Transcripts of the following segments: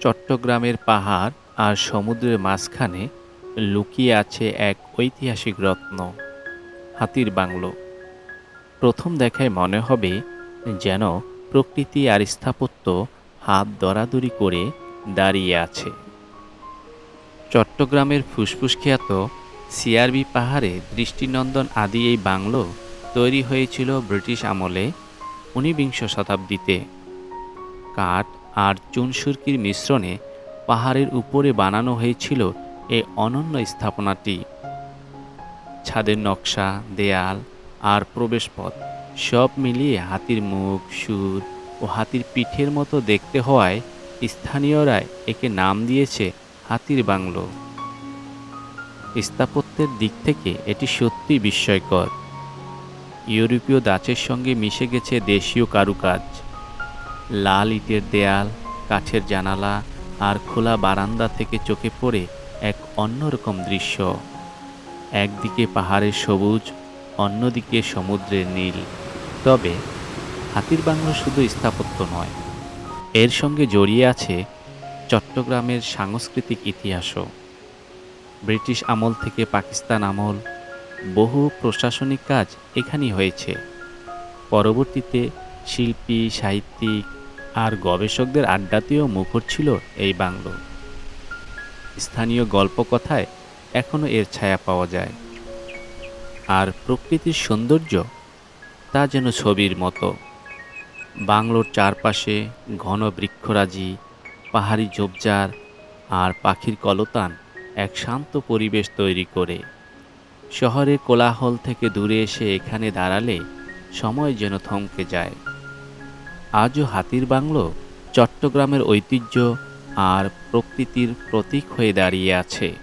চট্টগ্রামের পাহাড় আর সমুদ্রের মাঝখানে লুকিয়ে আছে এক ঐতিহাসিক রত্ন, হাতির বাংলো। প্রথম দেখায় মনে হবে যেন প্রকৃতি আর স্থাপত্য হাত দরাদরি করে দাঁড়িয়ে আছে। চট্টগ্রামের ফুসফুস খ্যাত সিআরবি পাহাড়ে দৃষ্টিনন্দন আদি এই বাংলো তৈরি হয়েছিল ব্রিটিশ আমলে ঊনবিংশ শতাব্দীতে। কাঠ আর চুনসুরকির মিশ্রণে পাহাড়ের উপরে বানানো হয়েছিল এই অনন্য স্থাপনাটি। ছাদের নকশা, দেয়াল আর প্রবেশপথ সব মিলিয়ে হাতির মুখ, সুর ও হাতির পিঠের মতো দেখতে হওয়ায় স্থানীয়রা একে নাম দিয়েছে হাতির বাংলো। স্থাপত্যের দিক থেকে এটি সত্যি বিস্ময়কর। ইউরোপীয় দাঁচের সঙ্গে মিশে গেছে দেশীয় কারুকাজ। লাল ইটের দেয়াল, কাঠের জানালা আর খোলা বারান্দা থেকে চোখে পড়ে এক অন্যরকম দৃশ্য। একদিকে পাহাড়ের সবুজ, অন্যদিকে সমুদ্রের নীল। তবে হাতির বাংলো শুধু স্থাপত্য নয়, এর সঙ্গে জড়িয়ে আছে চট্টগ্রামের সাংস্কৃতিক ইতিহাসও। ব্রিটিশ আমল থেকে পাকিস্তান আমল, বহু প্রশাসনিক কাজ এখানেই হয়েছে। পরবর্তীতে শিল্পী, সাহিত্যিক আর গবেষকদের আড্ডাতেও মুখর ছিল এই বাংলো। স্থানীয় গল্পকথায় এখনও এর ছায়া পাওয়া যায়। আর প্রকৃতির সৌন্দর্য তা যেন ছবির মতো। বাংলোর চারপাশে ঘন বৃক্ষরাজি, পাহাড়ি ঝোপঝাড় আর পাখির কলতান এক শান্ত পরিবেশ তৈরি করে। শহরের কোলাহল থেকে দূরে এসে এখানে দাঁড়ালে সময় যেন থমকে যায়। আজও হাতির বাংলো চট্টগ্রামের ঐতিহ্য আর প্রকৃতির প্রতীক হয়ে দাঁড়িয়ে আছে।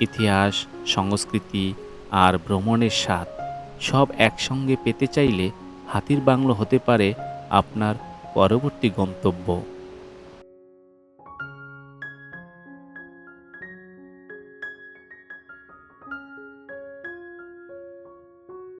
ইতিহাস, সংস্কৃতি আর ভ্রমণের স্বাদ সব একসঙ্গে পেতে চাইলে হাতির বাংলো হতে পারে আপনার পরবর্তী গন্তব্য।